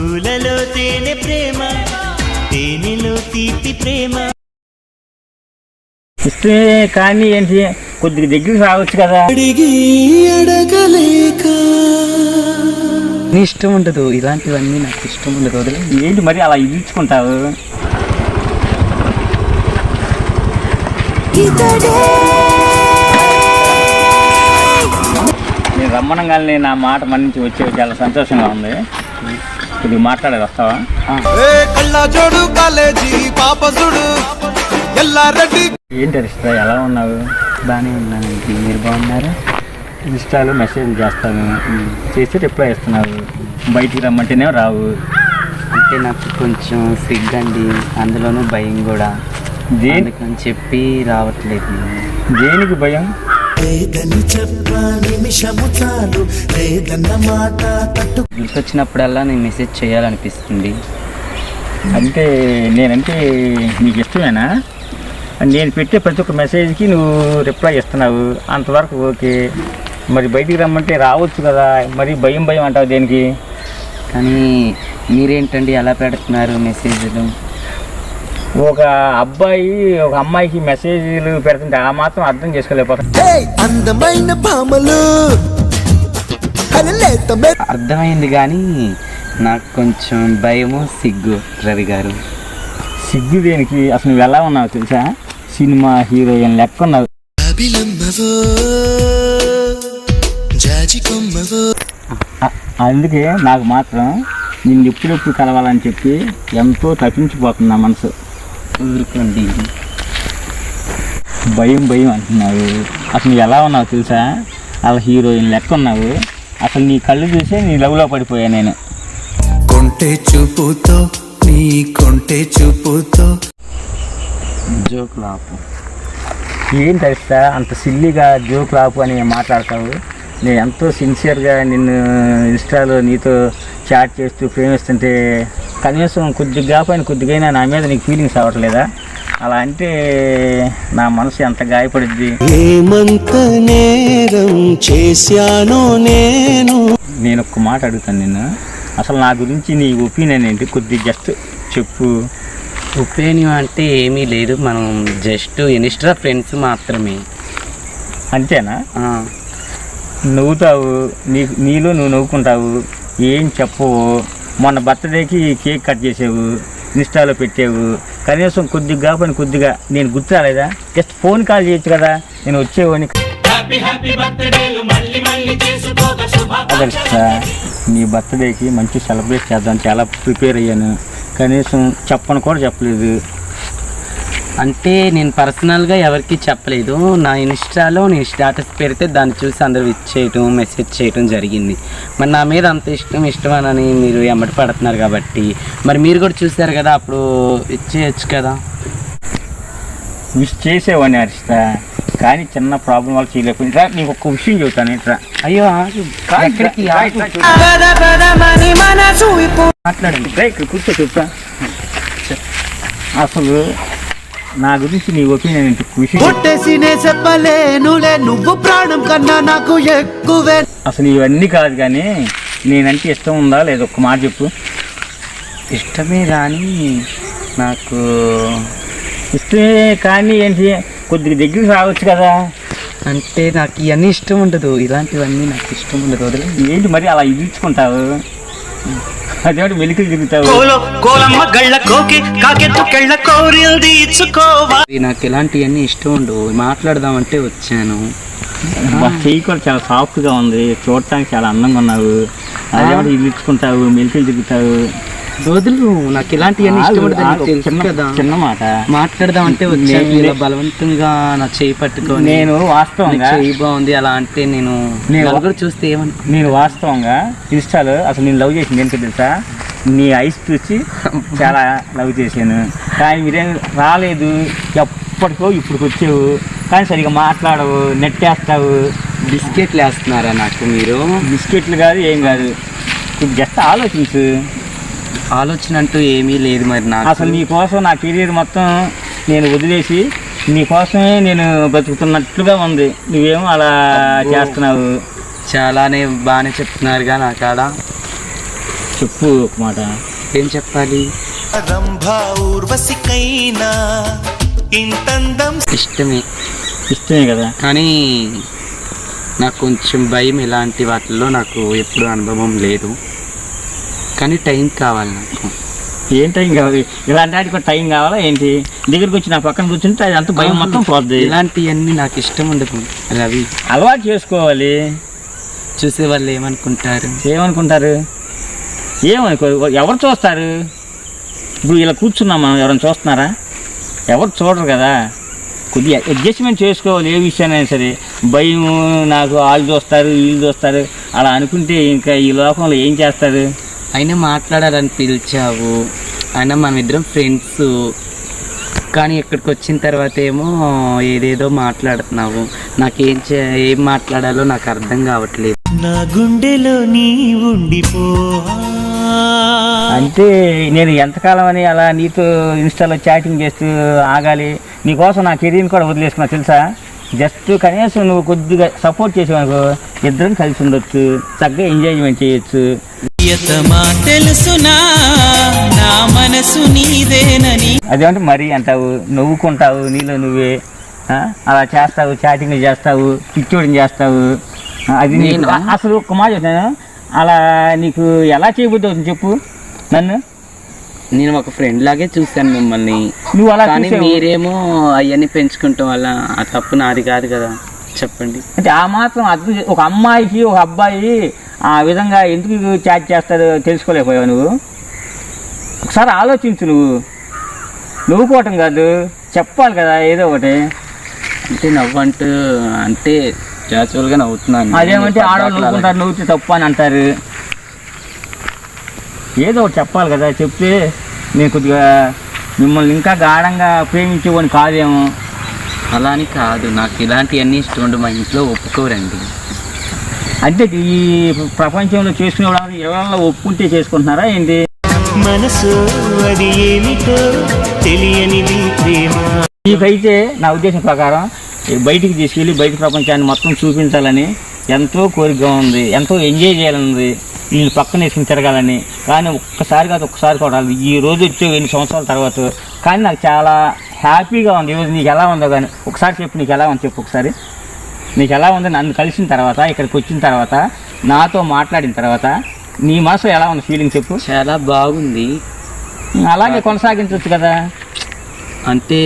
పూలలో తేనె ప్రేమ తేనెలో తీపి ప్రేమ. ఇష్టమే కానీ ఏంటి? కొద్దిగా దగ్గరికి రావచ్చు కదా. అడిగి అడగలేక. నీ ఇష్టం ఉండదు. ఇలాంటివన్నీ నాకు ఇష్టం ఉండదు. వదిలే. ఏంటి మరి అలా ఇచ్చుకుంటావు నేను రమ్మనంగానే నా మాట మన్నించి వచ్చే చాలా సంతోషంగా ఉంది. కొద్దిగా మాట్లాడేది వస్తావా? ఏ కళ్ళ జోడు కాలేజీ పాప చూడు ఎల్లారెడ్డి ఏంటి ఎలా ఉన్నావు? బాగానే ఉన్నానండి. మీరు బాగున్నారా? ఇన్స్టాలో మెసేజ్ చేస్తాను. చేస్తే రిప్లై ఇస్తున్నావు. బయటికి రమ్మంటేనే రావు. అంటే నాకు కొంచెం సిగ్గండి. అందులోనూ భయం కూడా. దేని అందుకని చెప్పి రావట్లేదు. దేనికి భయం? లేదని చెప్ప నిమిషము చాలు లేదన్న మాట తట్టు గుర్తొచ్చినప్పుడల్లా నేను మెసేజ్ చేయాలనిపిస్తుంది. అంటే నేనంటే నీకు ఇష్టమేనా? నేను పెట్టే ప్రతి ఒక్క మెసేజ్కి నువ్వు రిప్లై ఇస్తున్నావు అంతవరకు ఓకే. మరి బయటికి రమ్మంటే రావచ్చు కదా. మరి భయం భయం అంటావు దేనికి? కానీ మీరేంటండి ఎలా పెడుతున్నారు మెసేజ్లు ఒక అబ్బాయి ఒక అమ్మాయికి మెసేజ్లు పెడుతుంటే ఆ మాత్రం అర్థం చేసుకోలేకపోతే. హే, అందమైన భామలు అరే లేత మె- అర్థమైంది కానీ నాకు కొంచెం భయము సిగ్గు రవి గారు. సిగ్గు దేనికి? అసలు నువ్వు ఎలా ఉన్నావు తెలుసా? సినిమా హీరోయిన్ లెక్క ఉన్నావు అందుకే నాకు మాత్రం నిన్ను ఎప్పుడెప్పుడు కలవాలని చెప్పి ఎంతో తప్పించిపోతుంది నా మనసు. ఊరుకోండి. భయం భయం అంటున్నావు. అసలు ఎలా ఉన్నావు తెలుసా? అలా హీరోయిన్ లెక్క ఉన్నావు. అసలు నీ కళ్ళు చూసే నీ లవ్లో పడిపోయా నేను. కొంటె చూపుతో నీ కొంటె చూపుతో. జోకులు ఆపు. ఏం తెలుసా అంత సిల్లిగా జోక్ రాపు అని మాట్లాడతావు. నేను ఎంతో సిన్సియర్గా నిన్ను ఇన్స్టాలో నీతో చాట్ చేస్తూ ప్రేమిస్తుంటే కనీసం కొద్దిగా పైన కొద్దిగైనా నా మీద నీకు ఫీలింగ్స్ అవ్వట్లేదా అలా అంటే నా మనసు ఎంత గాయపడుద్ది? ఏమంత నేరం చేశానో నేను. నేను ఒక్క మాట అడుగుతాను నిన్ను. అసలు నా గురించి నీ ఒపీనియన్ ఏంటి? కొద్దిగా జస్ట్ చెప్పు. ఒపీనియన్ అంటే ఏమీ లేదు. మనం జస్ట్ ఇన్స్టా ఫ్రెండ్స్ మాత్రమే. అంతేనా? ఆ, నవ్వుతావు. నీ నీలో నువ్వు నవ్వుకుంటావు. ఏం చెప్పవు. మొన్న బర్త్డేకి కేక్ కట్ చేసావు ఇన్స్టాలో పెట్టావు. కనీసం కొద్దిగా పని కొద్దిగా నేను గుర్తు రాలేదా? జస్ట్ ఫోన్ కాల్ చేయొచ్చు కదా నేను వచ్చేవాడిని. నీ బర్త్డేకి మంచి సెలబ్రేట్ చేద్దాం చాలా ప్రిపేర్ అయ్యాను. కనీసం చెప్పను కూడా చెప్పలేదు. అంటే నేను పర్సనల్గా ఎవరికి చెప్పలేదు. నా ఇన్స్టాలో నేను స్టేటస్ పెడితే దాన్ని చూసి అందరూ విచ్ చేయటం మెసేజ్ చేయటం జరిగింది. మరి నా మీద అంత ఇష్టం ఇష్టమని మీరు ఎమ్మటి పడుతున్నారు కాబట్టి. మరి మీరు కూడా చూశారు కదా అప్పుడు ఇచ్చేయచ్చు కదా? విష్ చేసేవాడిని హరిష్ట కానీ చిన్న ప్రాబ్లం చేయలేకపోయింది రా, నీకు ఒక్క విషయం చెబుతాను ఇట్రా అయ్యో. మాట్లాడండి. ఇక్కడ కూర్చో చెప్తా అసలు నా గురించి నీ ఒపీనియన్ ఏంటి? విషయం కొట్టేసినే చెప్పలేనులే నువ్వు ప్రాణం కన్నా నాకు ఎక్కువే. అసలు ఇవన్నీ కాదు కానీ నేనంటే ఇష్టం ఉందా? లేదా ఒక్క మాట చెప్పు. ఇష్టమే కానీ నాకు ఇష్టమే కానీ ఏంటి? కొద్దిగా దగ్గరికి రావచ్చు కదా. అంటే నాకు ఇవన్నీ ఇష్టం ఉండదు. ఇలాంటివన్నీ నాకు ఇష్టం ఉండదు వదిలే. ఏంటి మరి అలా ఇచ్చుకుంటావు అదేమిటి వెలికి తిరుగుతావు? కోలమ్మ గళ్ళ కోకి కాకెత్తు కెళ్ళ కోరిల్ది ఇచ్చుకోవా నాకు ఇలాంటివన్నీ ఇష్టం ఉండవు. మాట్లాడదామంటే వచ్చాను. బా, చెయ్యి కూడా చాలా సాఫ్ట్గా ఉంది. చూడటానికి చాలా అందంగా ఉన్నావు. అదేమిటి ఇల్లు ఇచ్చుకుంటావు మెలికలు తిరుగుతావు. వదులు నాకు ఇలాంటివన్నీ ఇష్టం తెలుసు. చిన్న కదా చిన్న మాట. వచ్చాను. నేను- ఇలా బలవంతంగా నా చేయి పట్టుకొని నేను వాస్తవంగా చెయ్యి బాగుంది అలా అంటే నేను నేను- చూస్తే ఏమనుకో నేను వాస్తవంగా ఇన్స్టాలో అసలు నేను లవ్ చేసింది ఏంటో తెలుసా? నీ ఐస్ చూసి చాలా లవ్ చేశాను. కానీ మీరేం రాలేదు. ఎప్పటికో ఇప్పుడు వచ్చావు. కానీ సరిగా మాట్లాడవు నెట్టేస్తావు బిస్కెట్లు వేస్తున్నారా నాకు మీరు? బిస్కెట్లు కాదు ఏం కాదు. జస్ట్ ఆలోచించు. ఆలోచన అంటూ ఏమీ లేదు మరి నాకు. అసలు నీ కోసం నా కెరీర్ మొత్తం నేను వదిలేసి నీ కోసమే నేను బతుకుతున్నట్లుగా ఉంది. నువ్వేమో అలా చేస్తున్నావు. చాలానే బాగానే చెప్తున్నారుగా నా కాడ. చెప్పు ఒక మాట. ఏం చెప్పాలి? ఇష్టమే. ఇష్టమే కదా? కానీ నాకు కొంచెం భయం ఇలాంటి వాటిల్లో నాకు ఎప్పుడు అనుభవం లేదు. కానీ టైం కావాలి నాకు. ఏం టైం కావాలి? ఇలాంటి వాటికి కూడా టైం కావాలా ఏంటి? దగ్గరికి వచ్చి నా పక్కన కూర్చుంటే అది అంత భయం మొత్తం పోద్ది. ఇలాంటివన్నీ నాకు ఇష్టం ఉండదు రవి. అలవాటు చేసుకోవాలి. చూసే వాళ్ళు ఏమనుకుంటారు? ఏమనుకుంటారు? ఏమనుకో ఎవరు చూస్తారు? ఇప్పుడు ఇలా కూర్చున్నాం మనం ఎవరైనా చూస్తున్నారా? ఎవరు చూడరు కదా. కొద్దిగా అడ్జస్ట్మెంట్ చేసుకోవాలి ఏ విషయానైనా సరే. భయం నాకు వాళ్ళు చూస్తారు వీళ్ళు చూస్తారు. అలా అనుకుంటే ఇంకా ఈ లోకంలో ఏం చేస్తారు? అయినా మాట్లాడాలని పిలిచావు. అయినా మన ఇద్దరం ఫ్రెండ్స్ కానీ ఇక్కడికి వచ్చిన తర్వాత ఏమో ఏదేదో మాట్లాడుతున్నావు. నాకేం చే ఏం మాట్లాడాలో నాకు అర్థం కావట్లేదు. నా గుండెలో నీ ఉండిపో అంటే నేను ఎంతకాలం అని అలా నీతో ఇన్స్టాలో చాటింగ్ చేస్తూ ఆగాలి. నీకోసం నా కెరీర్ని కూడా వదిలేసుకున్నా తెలుసా? జస్ట్ కనీసం నువ్వు కొద్దిగా సపోర్ట్ చేసేవనుకో ఇద్దరం కలిసి ఉండొచ్చు చక్కగా ఎంజాయ్మెంట్ చేయొచ్చు. తెలుసునా? నా మనసు నీదేనని. అదేమంటే మరీ అంటావు నవ్వుకుంటావు నీలో నువ్వే ఆ? అలా చేస్తావు చాటింగ్ చేస్తావు పిచ్చోడిని చేస్తావు. అది నేనా? అసలు ఒక మాట అలా నీకు ఎలా చేయబుద్ధి అవుతుంది చెప్పు? నన్ను? నేను ఒక ఫ్రెండ్ లాగే చూశాను మిమ్మల్ని. నువ్వు అలా కానీ చూసావు. మీరేమో అవన్నీ పెంచుకుంటాం వల్ల ఆ తప్పు నాది కాదు కదా చెప్పండి. అంటే ఆ మాత్రం అర్థం చే- ఒక అమ్మాయికి ఒక అబ్బాయి ఆ విధంగా ఎందుకు చాట్ చేస్తాడో తెలుసుకోలేకపోయావు నువ్వు? ఒకసారి ఆలోచించు నువ్వు. నవ్వుకోవటం కాదు చెప్పాలి కదా ఏదో ఒకటి. అంటే నవ్వంటూ అంటే క్యాజువల్గా నవ్వుతున్నాను. అదేమంటే ఆడవాళ్ళు నవ్వుకుంటారు నవ్వుతే తప్పు అని అంటారు. ఏదో ఒకటి చెప్పాలి కదా చెప్తే నేను కొద్దిగా మిమ్మల్ని ఇంకా గాఢంగా ప్రేమించేవాడిని కాదేమో? అలా అని కాదు. నాకు ఇలాంటివన్నీ ఇష్టం మా ఇంట్లో ఒప్పుకోరండి. అంటే ఈ ప్రపంచంలో చేసుకునే వాళ్ళు ఎవరైనా ఒప్పుకుంటే చేసుకుంటున్నారా ఏంటి? మనసు అది ఏమిటో తెలియనిది ప్రేమ. నీకైతే నా ఉద్దేశం ప్రకారం బయటికి తీసుకెళ్ళి బయట ప్రపంచాన్ని మొత్తం చూపించాలని ఎంతో కోరికగా ఉంది. ఎంతో ఎంజాయ్ చేయాలని ఉంది. వీళ్ళు పక్కన వేసుకుని తిరగాలని కానీ ఒక్కసారి కాదు ఒక్కసారి కూడా రాలేదు. ఈ రోజు వచ్చే ఎన్ని సంవత్సరాల తర్వాత కానీ నాకు చాలా హ్యాపీగా ఉంది. ఈరోజు నీకు ఎలా ఉందో కానీ ఒకసారి చెప్పు నీకు ఎలా ఉంది చెప్పు ఒకసారి. నీకు ఎలా ఉంది నన్ను కలిసిన తర్వాత ఇక్కడికి వచ్చిన తర్వాత నాతో మాట్లాడిన తర్వాత నీ మనసులో ఎలా ఉంది ఫీలింగ్ చెప్పు. చాలా బాగుంది. అలాగే కొనసాగించవచ్చు కదా. అంటే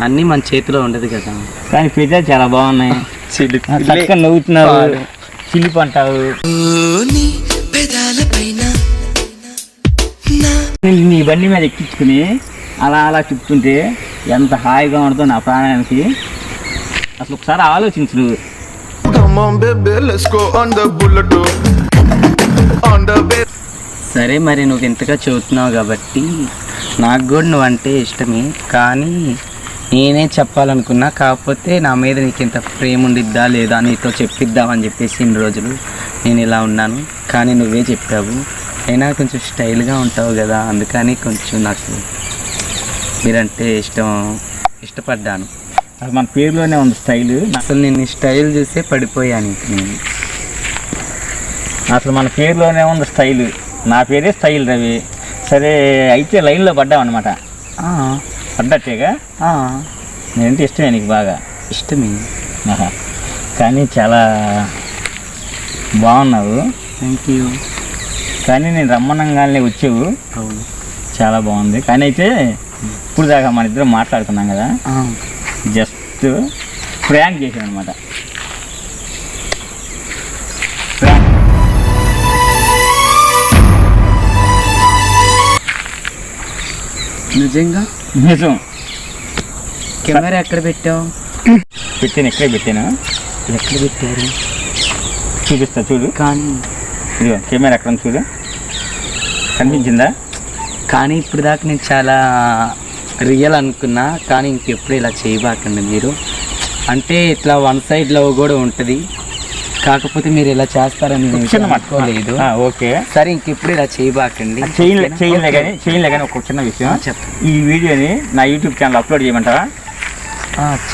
అన్నీ మన చేతిలో ఉండదు కదా. కానీ పెద్దలు చాలా బాగున్నాయి. చక్కగా నవ్వుతున్నావు చిలిపి బండి మీద ఎక్కించుకుని అలా అలా చెప్తుంటే ఎంత హాయిగా ఉంటుందో నా ప్రాణానికి. అసలు ఒకసారి ఆలోచించు. సరే మరి నువ్వు ఇంతగా చెబుతున్నావు కాబట్టి నాకు కూడా నువ్వు అంటే ఇష్టమే కానీ నేనే చెప్పాలనుకున్నా కాకపోతే నా మీద నీకు ఇంత ప్రేమ ఉండిద్దా లేదా నీతో చెప్పిద్దామని చెప్పేసి ఇన్ని రోజులు నేను ఇలా ఉన్నాను. కానీ నువ్వే చెప్పావు. అయినా కొంచెం స్టైల్గా ఉంటావు కదా అందుకని కొంచెం నాకు మీరంటే ఇష్టం ఇష్టపడ్డాను. అసలు మన పేరులోనే ఉంది స్టైల్. అసలు నేను స్టైల్ చూసే పడిపోయాను ఇంక నేను. అసలు మన పేరులోనే ఉంది స్టైల్. నా పేరే స్టైల్ రవి. సరే అయితే లైన్లో పడ్డావు అనమాట పడ్డట్టేగా? నేనంటే ఇష్టమే నీకు బాగా. ఇష్టమే. కానీ చాలా బాగున్నావు. థ్యాంక్ యూ కానీ నేను రమ్మనంగానే వచ్చావు. అవును. చాలా బాగుంది. కానీ అయితే ఇప్పుడు దాకా మన ఇద్దరం మాట్లాడుకున్నాం కదా. జస్ట్ ప్రాంక్ చేశాను అనమాట నిజంగా? నిజం. కెమెరా ఎక్కడ పెట్టావు? పెట్టాను ఎక్కడే పెట్టాను. ఎక్కడ పెట్టారు? చూపిస్తా చూడు. కానీ కెమెరా ఎక్కడ చూడు. కనిపించిందా? కానీ ఇప్పుడు దాకా నేను చాలా రియల్ అనుకున్నా కానీ ఇంకెప్పుడు ఇలా చేయబాకండి మీరు. అంటే ఇట్లా వన్ సైడ్ లవ్ కూడా ఉంటుంది. కాకపోతే మీరు ఇలా చేస్తారని నేను చిన్న మాట. అనుకోలేదు. ఆ, ఓకే. సరే ఇంకెప్పుడు ఇలా చేయబాకండి. చేయలే చేయలే కానీ చేయలే కానీ ఒక చిన్న విషయం. ఈ వీడియోని నా యూట్యూబ్ ఛానల్ అప్లోడ్ చేయమంటారా?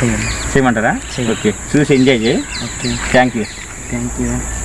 చేయండి. చేయమంటారా. ఓకే. చూసి ఎంజాయ్ చేయి. Okay. Thank you thank you